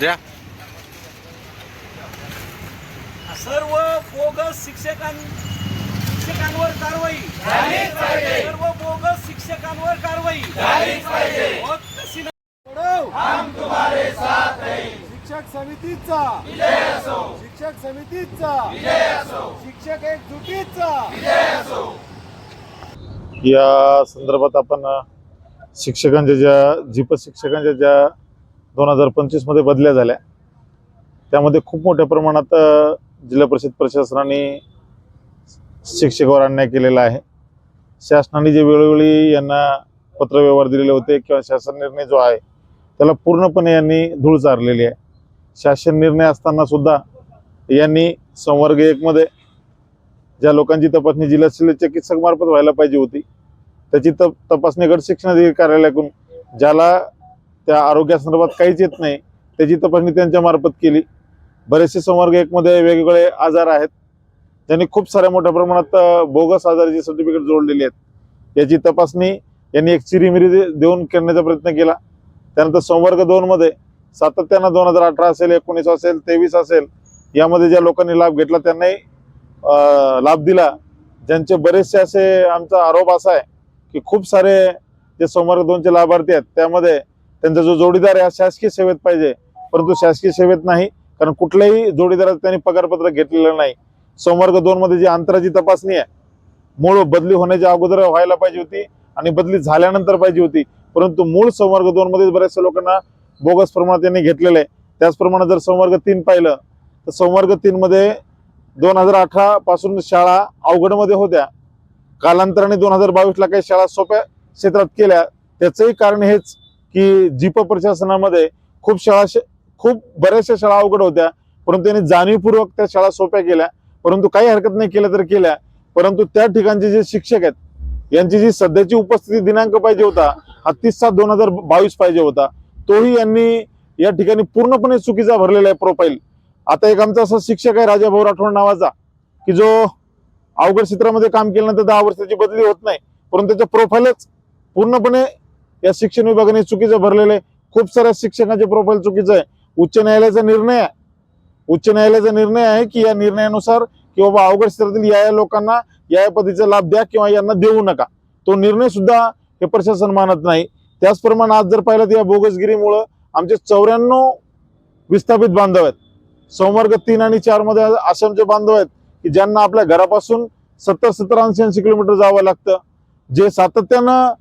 द्या. सर्व बोगस शिक्षकां शिक्षकांवर कारवाई. सर्व बोगस शिक्षकांवर कारवाई. फक्त शिक्षक समितीचा. शिक्षक समितीचा. शिक्षक एकजुटीचा. या संदर्भात आपण अ, शिक्षकांच्या ज्या जीप शिक्षकांच्या ज्या दोन हजार पंचवीसमध्ये बदल्या झाल्या. त्यामध्ये खूप मोठ्या प्रमाणात जिल्हा परिषद प्रशासनाने शिक्षकावर अन्याय केलेला आहे. शासनाने जे वेळोवेळी यांना पत्रव्यवहार दिलेले होते किंवा शासन निर्णय जो आहे त्याला पूर्णपणे यांनी धूळ चारलेली आहे. शासन निर्णय असताना सुद्धा यांनी संवर्ग एकमध्ये ज्या लोकांची तपासणी जिल्हा शल्य चिकित्सक मार्फत व्हायला पाहिजे होती त्याची तप तपासणी गट शिक्षणाधिकारी कार्यालयाकडून ज्याला त्या आरोग्यासंदर्भात काहीच येत नाही. त्याची तपासणी त्यांच्या मार्फत केली. बरेचसे संवर्ग एकमध्ये वेगवेगळे आजार आहेत. त्यांनी खूप साऱ्या मोठ्या प्रमाणात बोगस आजाराची सर्टिफिकेट जोडलेली आहेत. याची तपासणी यांनी एक चिरीमिरी देऊन करण्याचा प्रयत्न केला. त्यानंतर संवर्ग दोनमध्ये सातत्यानं दोन हजार अठरा असेल एकोणीस असेल तेवीस असेल यामध्ये ज्या लोकांनी लाभ घेतला त्यांनाही लाभ दिला. ज्यांचे बरेचसे असे आमचा आरोप असा आहे की खूप सारे जे संवर्ग दोनचे लाभार्थी आहेत त्यामध्ये त्यांचा जो जोडीदार आहे शासकीय सेवेत पाहिजे परंतु शासकीय सेवेत नाही कारण कुठल्याही जोडीदारात त्यांनी पगारपत्र घेतलेलं नाही. संवर्ग दोन मध्ये जी अंतराची तपासणी आहे मूळ बदली होण्याच्या अगोदर व्हायला पाहिजे होती आणि बदली झाल्यानंतर पाहिजे होती. परंतु मूळ संवर्ग दोन मध्ये बऱ्याचशा लोकांना बोगस प्रमाणात त्यांनी घेतलेलं आहे. त्याचप्रमाणे जर संवर्ग तीन पाहिलं तर संवर्ग तीन मध्ये दोन हजार अठरा पासून शाळा अवघडमध्ये होत्या. कालांतराने दोन हजार बावीसला काही शाळा सोप्या क्षेत्रात केल्या. त्याचंही कारण हेच की जीप प्रशासनामध्ये खूप शाळा श- खूप बऱ्याचशा शाळा अवघड होत्या. परंतु त्यांनी जाणीवपूर्वक त्या शाळा सोप्या केल्या. परंतु काही हरकत नाही केल्या तर केल्या. परंतु त्या ठिकाणचे जे शिक्षक आहेत यांची जी सध्याची उपस्थिती दिनांक पाहिजे होता हा तीस सात दोन हजार बावीस पाहिजे होता. तोही यांनी या ठिकाणी पूर्णपणे चुकीचा भरलेला आहे प्रोफाईल आता एक आमचा असा शिक्षक आहे राजा भाऊ राठोड नावाचा की जो अवघड क्षेत्रामध्ये काम केल्यानंतर दहा वर्षाची बदली होत नाही. परंतु त्याचं प्रोफाईलच पूर्णपणे या शिक्षण विभागाने चुकीचं भरलेलं आहे. खूप साऱ्या शिक्षकांचे प्रोफाईल चुकीचं आहे. उच्च न्यायालयाचा निर्णय उच्च न्यायालयाचा निर्णय आहे की या निर्णयानुसार की बाबा अवघड क्षेत्रातील या या लोकांना या या पद्धतीचा लाभ द्या किंवा यांना देऊ नका. तो निर्णय सुद्धा हे प्रशासन मानत नाही. त्याचप्रमाणे आज जर पाहिलं तर या बोगसगिरीमुळं आमचे चौऱ्याण्णव विस्थापित बांधव आहेत. संवर्ग तीन आणि चारमध्ये आसामचे बांधव आहेत की ज्यांना आपल्या घरापासून सत्तर सत्तर ऐंशी ऐंशी किलोमीटर जावं लागतं. जे सातत्यानं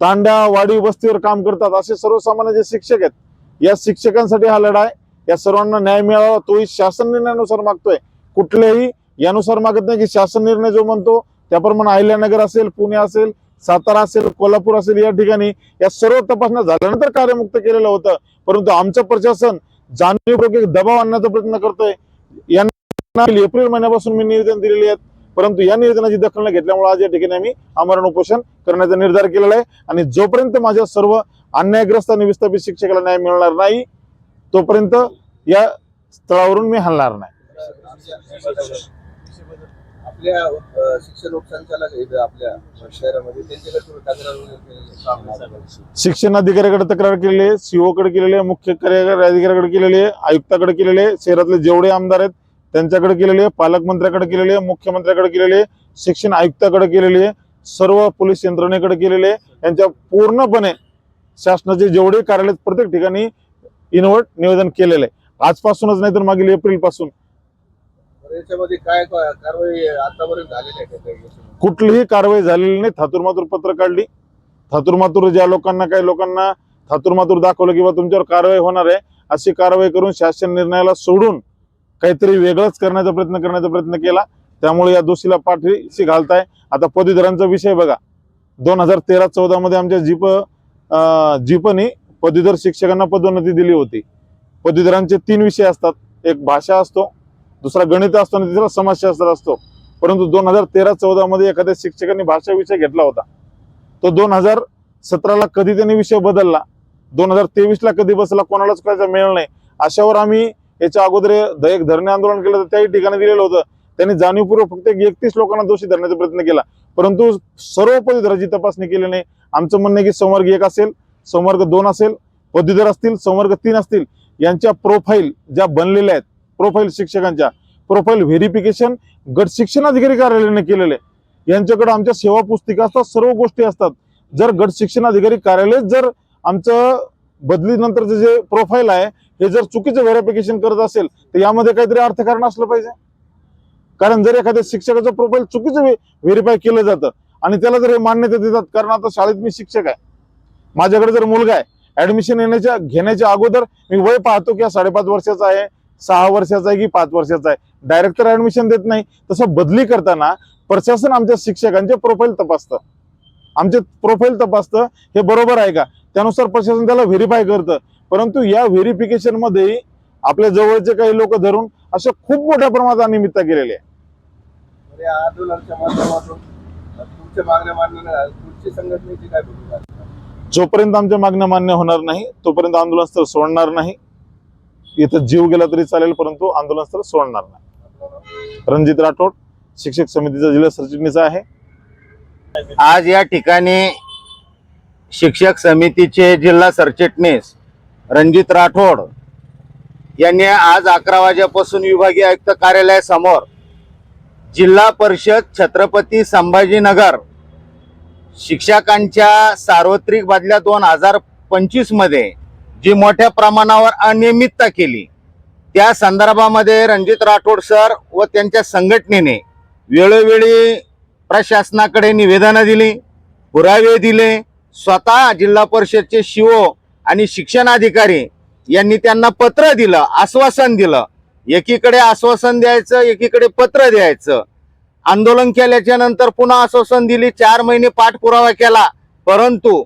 तांड्या वाडी वस्तीवर काम करतात असे सर्वसामान्य जे शिक्षक आहेत या शिक्षकांसाठी हा लढा आहे. या सर्वांना न्याय मिळावा तोही शासन निर्णयानुसार मागतोय. कुठलेही यानुसार मागत नाही की शासन निर्णय जो म्हणतो त्याप्रमाणे अहिल्यानगर असेल पुणे असेल सातारा असेल कोल्हापूर असेल या ठिकाणी या सर्व तपासण्या झाल्यानंतर कार्यमुक्त केलेलं होतं. परंतु आमचं प्रशासन जाणीवपूर्वक दबाव आणण्याचा प्रयत्न करतोय. यांना एप्रिल महिन्यापासून मी निवेदन दिलेले आहेत. परंतु या निवेदनाची दखल न घेतल्यामुळे आज या ठिकाणी आम्ही आमरण उपोषण करण्याचा निर्धार केलेला आहे. आणि जोपर्यंत माझ्या सर्व अन्यायग्रस्त आणि विस्थापित शिक्षकाला न्याय मिळणार नाही तोपर्यंत या स्थळावरून मी हलणार नाही. आपल्या उपसंचालक आपल्या शहरामध्ये? शिक्षण अधिकाऱ्याकडे तक्रार केलेली आहे सीओ कडे केलेली आहे मुख्य कार्यकारी अधिकाऱ्याकडे केलेली आहे आयुक्ताकडे केलेली आहे शहरातले जेवढे आमदार आहेत त्यांच्याकडे केलेली आहे पालकमंत्र्याकडे केलेली आहे मुख्यमंत्र्याकडे केलेली आहे शिक्षण आयुक्ताकडे केलेली आहे सर्व पोलीस यंत्रणेकडे केलेले आहे. यांच्या पूर्णपणे शासनाचे जेवढे कार्यालय प्रत्येक ठिकाणी इन्व्हर्ट निवेदन केलेलं आहे. आजपासूनच नाही तर मागील एप्रिलपासून? कुठलीही कारवाई झालेली नाही. थातूरमातूर पत्र काढली. थातूरमातूर ज्या लोकांना काही लोकांना थातूरमातूर दाखवलं किंवा तुमच्यावर कारवाई होणार आहे अशी कारवाई करून शासन निर्णयाला सोडून काहीतरी वेगळंच करण्याचा प्रयत्न करण्याचा प्रयत्न केला. त्यामुळे या दोषीला पाठीशी घालताय. आता पदवीधरांचा विषय बघा. दोन हजार तेरा चौदा मध्ये आमच्या जीप अं, जीपनी पदवीधर शिक्षकांना पदोन्नती दिली होती. पदवीधरांचे तीन विषय असतात. एक भाषा असतो दुसरा गणित असतो आणि तिसरा समाजशास्त्र असतो. परंतु दोन हजार तेरा चौदा मध्ये एखाद्या शिक्षकांनी भाषा विषय घेतला होता. तो दोन हजार सतराला कधी त्यांनी विषय बदलला? दोन हजार तेवीसला कधी बसला? कोणालाच करायचा मेळ नाही. अशावर आम्ही याच्या अगोदर एक धरणे आंदोलन केलं तर त्याही ठिकाणी दिलेलं होतं. त्यांनी जाणीवपूर्वक फक्त एक एकतीस लोकांना दोषी धरण्याचा प्रयत्न केला. परंतु सर्व पदवीधराची तपासणी केली नाही. आमचं म्हणणं आहे की संवर्ग एक असेल संवर्ग दोन असेल पदवीधर असतील संवर्ग तीन असतील यांच्या प्रोफाईल ज्या बनलेल्या आहेत प्रोफाईल शिक्षकांच्या प्रोफाईल व्हेरिफिकेशन गट शिक्षण अधिकारी कार्यालयाने केलेले. आहे. यांच्याकडे आमच्या सेवा पुस्तिका असतात सर्व गोष्टी असतात. जर गट शिक्षण अधिकारी कार्यालय जर आमचं बदलीनंतरचं जे प्रोफाईल आहे हे जर चुकीचं व्हेरिफिकेशन करत असेल तर यामध्ये काहीतरी अर्थकारण असलं पाहिजे. कारण जर एखाद्या शिक्षकाचं प्रोफाईल चुकीचं व्हेरीफाय केलं जातं आणि त्याला जर हे मान्यता देतात कारण आता शाळेत मी शिक्षक आहे. माझ्याकडे जर मुलगा आहे ऍडमिशन येण्याच्या घेण्याच्या अगोदर मी वय पाहतो की हा साडेपाच वर्षाचा आहे सहा वर्षाचा आहे की पाच वर्षाचा आहे. डायरेक्ट तर ऍडमिशन देत नाही. तसं बदली करताना प्रशासन आमच्या शिक्षकांचे प्रोफाईल तपासतं. आमचे प्रोफाईल तपासतं हे बरोबर आहे का? त्यानुसार प्रशासन त्याला व्हेरीफाय करतं. परंतु या व्हेरिफिकेशनमध्ये आपल्या जवळचे काही लोक धरून अशा खूप मोठ्या प्रमाणात अनियमितता केलेली आहे? जोपर्यंत आमच्या मागण्या मान्य होणार नाही तोपर्यंत आंदोलन स्थळ सोडणार नाही. इथं जीव गेला तरी चालेल परंतु आंदोलन स्थळ सोडणार नाही. रणजित राठोड शिक्षक समितीचा जिल्हा सरचिटणीस आहे. आज या ठिकाणी शिक्षक समितीचे जिल्हा सरचिटणीस रणजित राठोड यांनी आज अकरा वाजेपासून विभागीय आयुक्त कार्यालयासमोर जिल्हा परिषद छत्रपती संभाजीनगर शिक्षकांच्या सार्वत्रिक बदल्या दोन हजार पंचवीसमध्ये जी मोठ्या प्रमाणावर अनियमितता केली त्या संदर्भामध्ये रणजित राठोड सर व त्यांच्या संघटनेने वेळोवेळी प्रशासनाकडे निवेदनं दिली पुरावे दिले. स्वतः जिल्हा परिषदचे शिओ आणि शिक्षण अधिकारी यांनी त्यांना पत्र दिलं आश्वासन दिलं. एकीकडे आश्वासन द्यायचं एकीकडे पत्र द्यायचं. आंदोलन केल्याच्यानंतर पुन्हा आश्वासन दिली चार महिने पाठपुरावा केला. परंतु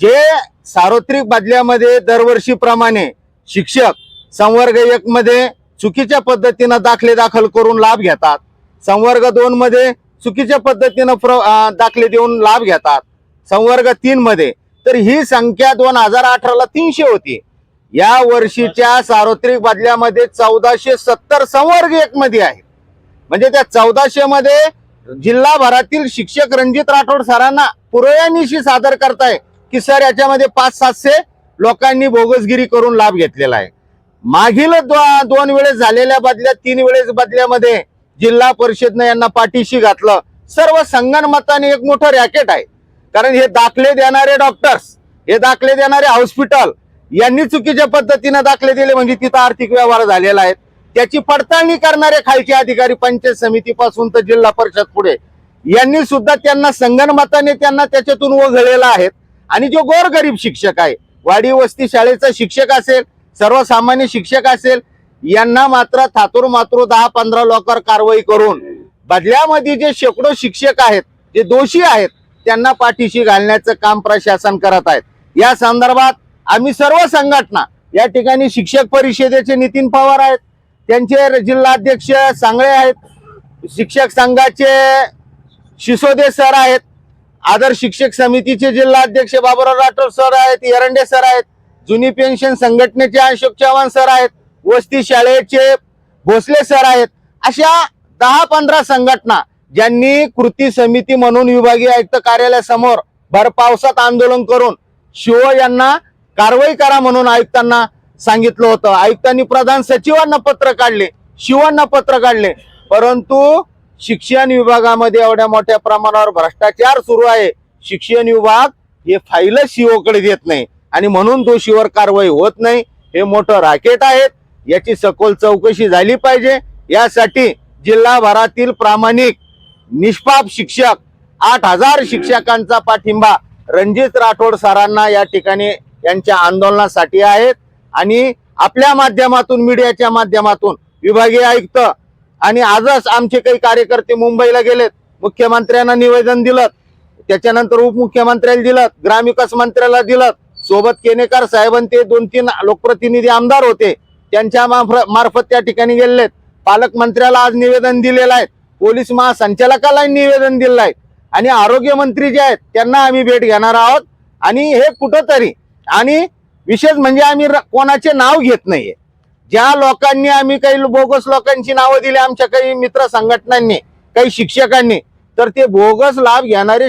जे सार्वत्रिक बदल्यामध्ये दरवर्षीप्रमाणे शिक्षक संवर्ग एक मध्ये चुकीच्या पद्धतीनं दाखले दाखल करून लाभ घेतात संवर्ग दोन मध्ये चुकीच्या पद्धतीनं प्र दाखले देऊन लाभ घेतात. संवर्ग तीन मध्ये. तर ही संख्या दोन हजार अठराला तीनशे होती. या वर्षीच्या सार्वत्रिक बदल्यामध्ये चौदाशे सत्तर संवर्ग एक मध्ये आहे म्हणजे त्या चौदाशे मध्ये जिल्हाभरातील शिक्षक रणजित राठोड सरांना पुरवण्याशी सादर करताय. की सर याच्यामध्ये पाच सातशे लोकांनी बोगसगिरी करून लाभ घेतलेला आहे. मागील दो- दोन वेळेस झालेल्या बदल्या तीन वेळेस बदल्यामध्ये जिल्हा परिषदनं यांना पाठीशी घातलं. सर्व संगणमताने एक मोठं रॅकेट आहे. कारण हे दाखले देणारे डॉक्टर्स हे दाखले देणारे हॉस्पिटल यांनी चुकीच्या पद्धतीने दाखले दिले म्हणजे तिथं आर्थिक व्यवहार झालेला आहे. त्याची पडताळणी करणारे खालचे अधिकारी पंचायत समितीपासून तर जिल्हा परिषद पुढे. यांनी सुद्धा त्यांना संगणमताने त्यांना त्याच्यातून वगळलेला आहेत आणि जो गोरगरीब शिक्षक आहे वाडी वस्ती शाळेचा शिक्षक असेल सर्वसामान्य शिक्षक असेल यांना मात्र थातूर मातूर दहा पंधरा लोकांवर कारवाई करून बदल्यामध्ये जे शेकडो शिक्षक आहेत जे दोषी आहेत त्यांना पाठीशी घालण्याचं काम प्रशासन करत आहेत या संदर्भात आम्ही सर्व संघटना या ठिकाणी शिक्षक परिषदेचे नितीन पवार आहेत त्यांचे जिल्हाध्यक्ष सांगळे आहेत शिक्षक संघाचे शिसोदे सर आहेत आदर्श शिक्षक समितीचे जिल्हाध्यक्ष बाबुराव राठोड सर आहेत एरंडे सर आहेत जुनी पेन्शन संघटनेचे अशोक चव्हाण सर आहेत वस्ती शाळेचे भोसले सर आहेत अशा दहा पंधरा संघटना ज्यांनी कृती समिती म्हणून विभागीय आयुक्त कार्यालयासमोर भरपावसात आंदोलन करून शिव यांना कारवाई करा म्हणून आयुक्तांना सांगितलं होतं. आयुक्तांनी प्रधान सचिवांना पत्र काढले शिवांना पत्र काढले. परंतु शिक्षण विभागामध्ये एवढ्या मोठ्या प्रमाणावर भ्रष्टाचार सुरू आहे. शिक्षण विभाग हे फाईलच शिवकडे देत नाही आणि म्हणून दोषीवर कारवाई होत नाही. हे मोठं राकेट आहेत याची सखोल चौकशी झाली पाहिजे. यासाठी जिल्हाभरातील प्रामाणिक निष्पाप शिक्षक आठ हजार शिक्षकांचा पाठिंबा रणजित राठोड सरांना या ठिकाणी यांच्या आंदोलनासाठी आहेत. आणि आपल्या माध्यमातून मीडियाच्या माध्यमातून विभागीय आयुक्त आणि आजच आमचे काही कार्यकर्ते मुंबईला गेलेत. मुख्यमंत्र्यांना निवेदन दिलं. त्याच्यानंतर उपमुख्यमंत्र्याला दिलं. ग्रामविकास मंत्र्याला दिलं. सोबत केनेकर साहेबांचे दोन तीन लोकप्रतिनिधी आमदार होते. त्यांच्या मार्फत त्या ठिकाणी गेलेत पालकमंत्र्याला आज निवेदन दिलेलं आहे. पोलीस महासंचालकाला निवेदन दिलेलं आहे. आणि आरोग्यमंत्री जे आहेत त्यांना आम्ही भेट घेणार आहोत. आणि हे कुठंतरी आणि विशेष म्हणजे आम्ही कोणाचे नाव घेत नाहीये. ज्या लोकांनी आम्ही काही बोगस लोकांची नावं दिली आमच्या काही मित्र संघटनांनी काही शिक्षकांनी तर ते बोगस लाभ घेणारे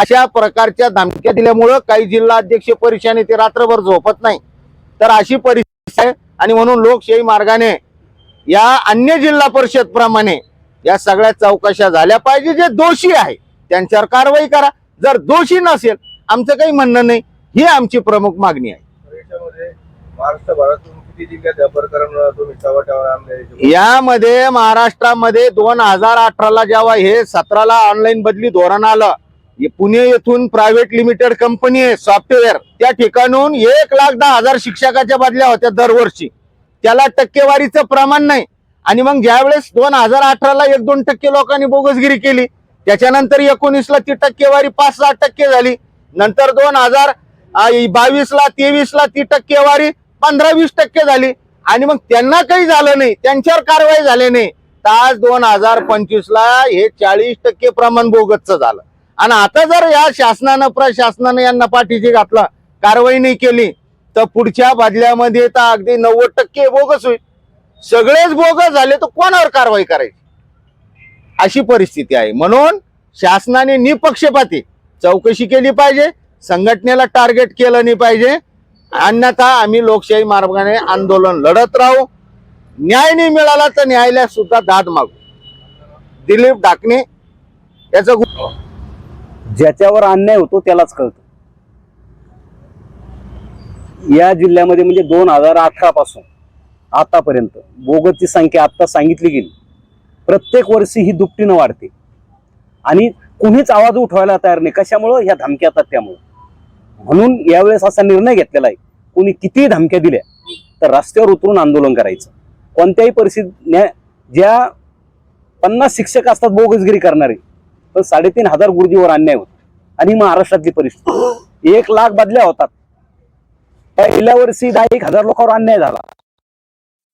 अशा प्रकारच्या धमक्या दिल्यामुळं काही जिल्हा अध्यक्ष परीक्षाने ते रात्रभर झोपत नाही. तर अशी परिस्थिती आहे आणि म्हणून लोकशाही मार्गाने या अन्य जिल्हा परिषद प्रमाणे या सगळ्या चौकशा झाल्या पाहिजे. जे दोषी आहे त्यांच्यावर कारवाई करा. जर दोषी नसेल आमचं काही म्हणणं नाही. ही आमची प्रमुख मागणी आहे. यामध्ये महाराष्ट्रामध्ये दोन हजार अठराला जेव्हा हे सतराला ऑनलाईन बदली धोरण आलं पुणे येथून प्रायव्हेट लिमिटेड कंपनी आहे सॉफ्टवेअर. त्या ठिकाणून एक लाख दहा हजार शिक्षकाच्या बदल्या होत्या दरवर्षी. त्याला टक्केवारीचं प्रमाण नाही. आणि मग ज्यावेळेस दोन हजार अठराला एक दोन टक्के लोकांनी बोगसगिरी केली त्याच्यानंतर एकोणीसला ती टक्केवारी पाच सहा टक्के झाली. नंतर दोन हजार बावीसला तेवीसला ती टक्केवारी पंधरा वीस टक्के झाली. आणि मग त्यांना काही झालं नाही त्यांच्यावर कारवाई झाली नाही. तर आज दोन हजार पंचवीसला हे चाळीस टक्के प्रमाण बोगसचं झालं. आणि आता जर या शासनानं प्रशासनानं यांना पाठीशी घातला कारवाई नाही केली तर पुढच्या बदल्यामध्ये तर अगदी नव्वद टक्के बोगस होईल. सगळेच बोगस झाले तर कोणावर कारवाई करायची? अशी परिस्थिती आहे. म्हणून शासनाने निपक्षपाती चौकशी केली पाहिजे संघटनेला टार्गेट केलं नाही पाहिजे. अन्यथा आम्ही लोकशाही मार्गाने आंदोलन लढत राहू. न्याय नाही मिळाला तर न्यायालयात सुद्धा दाद मागू. दिलीप डाकणे याचं ज्याच्यावर अन्याय होतो त्यालाच कळतं. या जिल्ह्यामध्ये म्हणजे दोन हजार अठरा पासून आतापर्यंत बोगसची संख्या आता सांगितली गेली. प्रत्येक वर्षी ही दुपटीनं वाढते. आणि कुणीच आवाज उठवायला तयार नाही. कशामुळं? ह्या धमक्या येतात त्यामुळं म्हणून यावेळेस असा निर्णय घेतलेला आहे. कुणी कितीही धमक्या दिल्या तर रस्त्यावर उतरून आंदोलन करायचं. कोणत्याही परिस्थितीत ज्या पन्नास शिक्षक असतात बोगसगिरी करणारे पण साडेतीन हजार गुरुजीवर अन्याय होतो. आणि महाराष्ट्रातली परिस्थिती. एक लाख बदल्या होतात. पहिल्या वर्षी दहा एक हजार लोकांवर अन्याय झाला.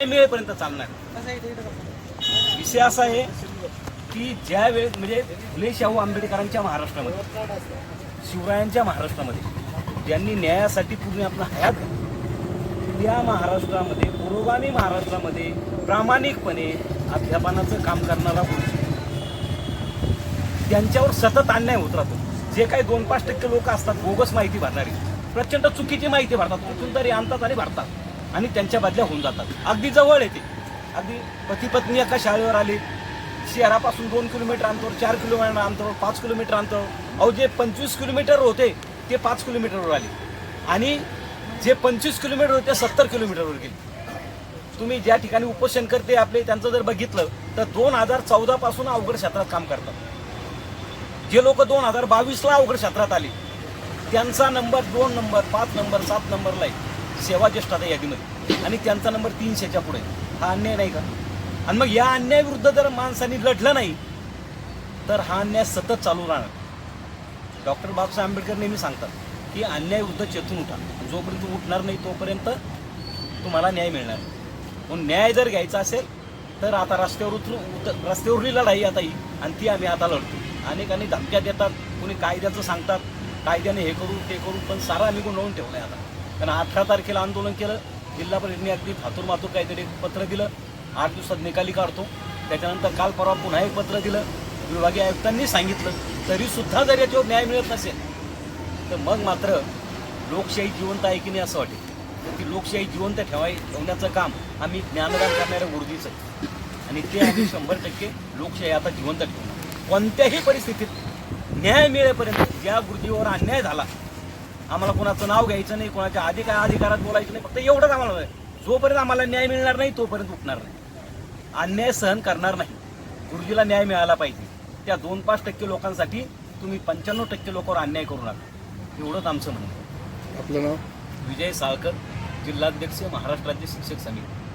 मिळेपर्यंत चालणार. विषय असा आहे की ज्या वेळेस म्हणजे फुले शाहू आंबेडकरांच्या महाराष्ट्रामध्ये शिवरायांच्या महाराष्ट्रामध्ये ज्यांनी न्यायासाठी पूर्ण आपला हयात घातली, त्या महाराष्ट्रामध्ये पुरोगामी महाराष्ट्रामध्ये प्रामाणिकपणे अध्यापनाचं काम करणारा गुरुजी. त्यांच्यावर सतत अन्याय होत राहतो. जे काही दोन पाच टक्के लोक असतात बोगस माहिती भरणारी. प्रचंड चुकीची माहिती भरतात. कुठून तरी आणतात आणि भरतात. आणि त्यांच्या बदल्या होऊन जातात. अगदी जवळ येते. अगदी पती पत्नी एका शाळेवर आली. शहरापासून दोन किलोमीटर अंतर चार किलोमीटर अंतर पाच किलोमीटर अंतर. अहो जे पंचवीस किलोमीटर होते ते पाच किलोमीटरवर आले. आणि जे पंचवीस किलोमीटर होते सत्तर किलोमीटरवर गेले. तुम्ही ज्या ठिकाणी उपोषण करते आपले त्यांचं जर बघितलं तर दोन हजार चौदा पासून अवघड क्षेत्रात काम करतात. जे लोक दोन हजार बावीसला अवघड क्षेत्रात आले त्यांचा नंबर दोन नंबर पाच नंबर सात नंबरला आहे. सेवा ज्येष्ठाच्या यादीमध्ये आणि त्यांचा नंबर तीनशेच्या पुढे हा अन्याय नाही का? आणि मग या अन्यायाविरुद्ध जर माणसांनी लढलं नाही तर हा अन्याय सतत चालू राहणार. डॉक्टर बाबासाहेब आंबेडकर नेहमी सांगतात की अन्यायाविरुद्ध चेतून उठा. जोपर्यंत उठणार नाही तोपर्यंत तुम्हाला न्याय मिळणार नाही. म्हणून न्याय जर घ्यायचा असेल तर आता रस्त्यावर उतरून उतर रस्त्यावरली लढाई आता ही आणि ती आम्ही आता लढतो. अनेकांनी धमक्या देतात कोणी कायद्याचं सांगतात कायद्याने हे करू ते करू पण सारा आम्ही गुंडवून ठेवलं आहे आता. कारण अठरा तारखेला आंदोलन केलं जिल्हा परिषदेने अगदी फातूर मातूर काहीतरी पत्र दिलं आठ दिवसात निकाली काढतो. त्याच्यानंतर काल परवा पुन्हा एक पत्र दिलं विभागीय आयुक्तांनी सांगितलं तरी सुद्धा जर याच्यावर न्याय मिळत नसेल तर मग मात्र लोकशाही जिवंत आहे की नाही असं वाटेल. तर ती लोकशाही जिवंत ठेवाय ठेवण्याचं काम आम्ही ज्ञानदान करणाऱ्या गुरुजीचं आणि ते आम्ही शंभर टक्के लोकशाही आता जिवंत ठेवणार. कोणत्याही परिस्थितीत न्याय मिळेपर्यंत ज्या गुरुजीवर अन्याय झाला आम्हाला कोणाचं नाव घ्यायचं नाही कोणाच्या अधिकार अधिकारात बोलायचं नाही फक्त एवढंच आम्हाला. जोपर्यंत आम्हाला न्याय मिळणार नाही तोपर्यंत उठणार नाही. अन्याय सहन करणार नाही. गुरुजीला न्याय मिळाला पाहिजे. त्या दोन पाच टक्के लोकांसाठी तुम्ही पंच्याण्णव टक्के लोकांवर अन्याय करू नका. एवढंच आमचं म्हणणं. आपलं नाव? विजय साळकर जिल्हाध्यक्ष महाराष्ट्र राज्य शिक्षक समिती.